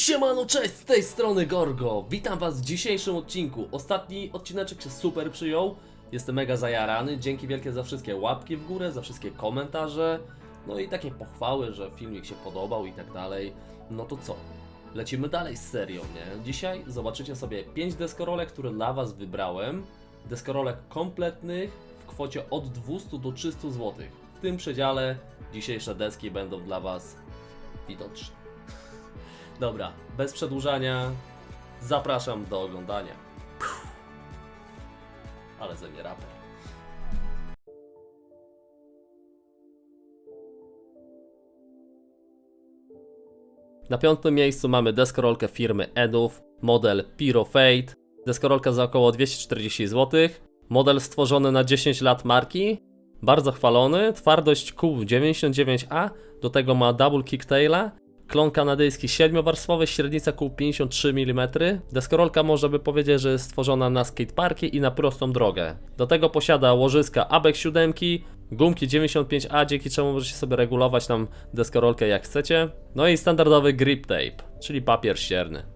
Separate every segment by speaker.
Speaker 1: Siemano, cześć, z tej strony Gorgo. Witam was w dzisiejszym odcinku. Ostatni odcineczek się super przyjął. Jestem mega zajarany. Dzięki wielkie za wszystkie łapki w górę, za wszystkie komentarze. No i takie pochwały, że filmik się podobał i tak dalej. No to co? Lecimy dalej z serią, nie? Dzisiaj zobaczycie sobie 5 deskorolek, które dla was wybrałem. Deskorolek kompletnych w kwocie od 200 do 300 zł. W tym przedziale dzisiejsze deski będą dla was widoczne. Dobra, bez przedłużania, zapraszam do oglądania. Ale ze mnie raper. Na piątym miejscu mamy deskorolkę firmy Edów, model Pyro Fate. Deskorolka za około 240 zł. Model stworzony na 10 lat marki. Bardzo chwalony. Twardość kół 99A. Do tego ma double kicktaila. Klon kanadyjski 7-warstwowy, średnica kół 53 mm. Deskorolka można by powiedzieć, że jest stworzona na skateparki i na prostą drogę. Do tego posiada łożyska ABEX 7, gumki 95A, dzięki czemu możecie sobie regulować tam deskorolkę jak chcecie. No i standardowy grip tape, czyli papier ścierny.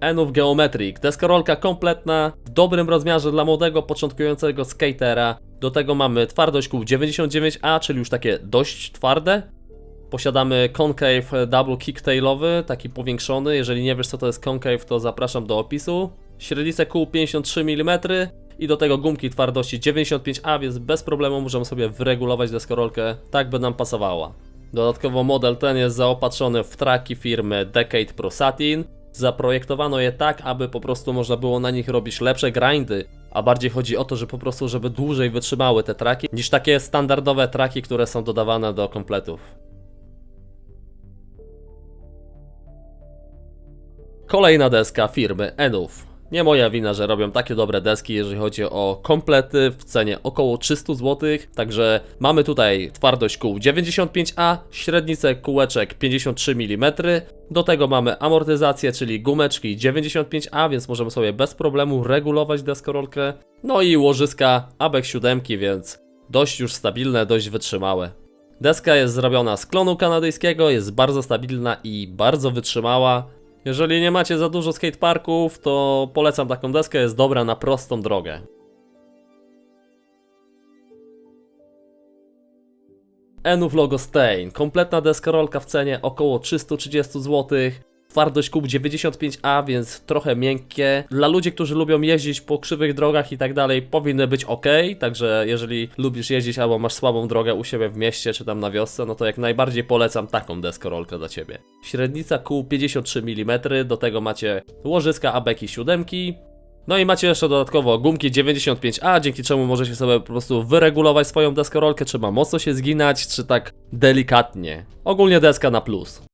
Speaker 1: Enów Geometric, deskorolka kompletna, w dobrym rozmiarze dla młodego, początkującego skatera. Do tego mamy twardość kół 99A, czyli już takie dość twarde. Posiadamy concave double kicktailowy, taki powiększony. Jeżeli nie wiesz co to jest concave, to zapraszam do opisu. Średnicę kół 53 mm i do tego gumki twardości 95A, więc bez problemu możemy sobie wyregulować deskorolkę tak, by nam pasowała. Dodatkowo model ten jest zaopatrzony w traki firmy Decade Pro Satin. Zaprojektowano je tak, aby po prostu można było na nich robić lepsze grindy, a bardziej chodzi o to, że po prostu, żeby dłużej wytrzymały te traki, niż takie standardowe traki, które są dodawane do kompletów. Kolejna deska firmy Enów. Nie moja wina, że robią takie dobre deski, jeżeli chodzi o komplety w cenie około 300 zł. Także mamy tutaj twardość kół 95A, średnicę kółeczek 53 mm. Do tego mamy amortyzację, czyli gumeczki 95A, więc możemy sobie bez problemu regulować deskorolkę. No i łożyska ABEX 7, więc dość już stabilne, dość wytrzymałe. Deska jest zrobiona z klonu kanadyjskiego, jest bardzo stabilna i bardzo wytrzymała. Jeżeli nie macie za dużo skateparków, to polecam taką deskę, jest dobra na prostą drogę. Enów Logo Stain, kompletna deskorolka w cenie około 330 zł. Twardość kub 95A, więc trochę miękkie. Dla ludzi, którzy lubią jeździć po krzywych drogach i tak dalej, powinny być ok. Także jeżeli lubisz jeździć albo masz słabą drogę u siebie w mieście czy tam na wiosce, no to jak najbardziej polecam taką deskorolkę dla ciebie. Średnica kół 53 mm, do tego macie łożyska abeki 7. No i macie jeszcze dodatkowo gumki 95A, dzięki czemu możecie sobie po prostu wyregulować swoją deskorolkę, czy ma mocno się zginać, czy tak delikatnie. Ogólnie deska na plus.